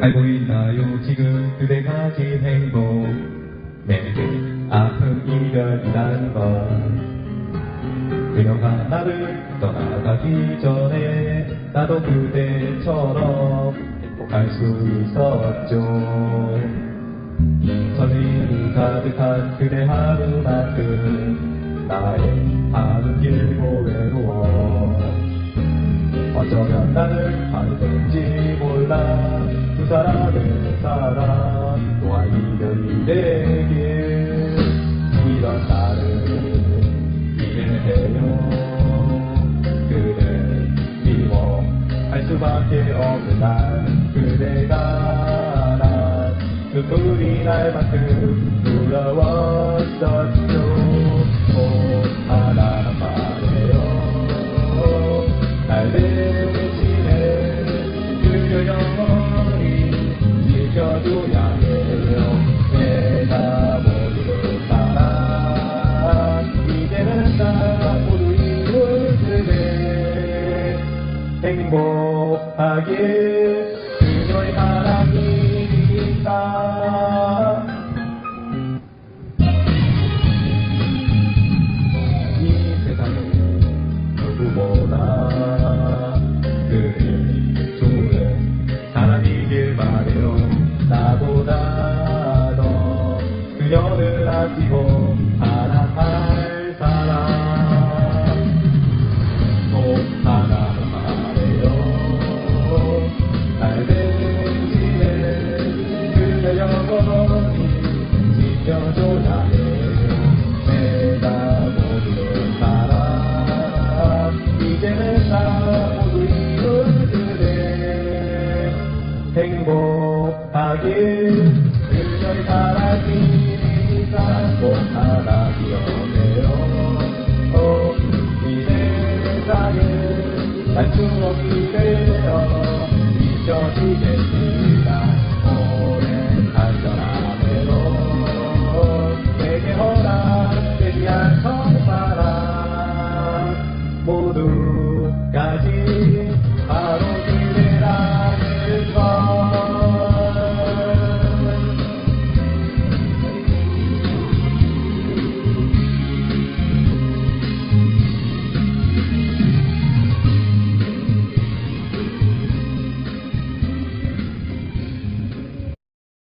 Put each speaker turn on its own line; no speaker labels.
알고 있나요? 지금 그대가 가진 행복. 내게 아픔 이별이라는 건 그녀가 나를 떠나가기 전에 나도 그대처럼 행복할 수 있었죠. 설렘이 가득한 그대 하루만큼 나의 하루 길고 외로워 어쩌면 나를 알던지 몰라. 두 사람의 사랑 또한 이별이 되길 이런 나를 이해해요. 그대 미워할 수밖에 없는 날 그대가 난 눈물이 날 만큼 부러웠었죠 행복하게 그녀의 사랑이니까 이 세상에 누구보다. 그대 좋은 사람이길 바래요. 나보다 더 그녀를 아끼고 사랑할 행복하길 그녀의 꼭 하나 기억해요 어, 이 세상에 난 추억이 되어 잊혀지겠지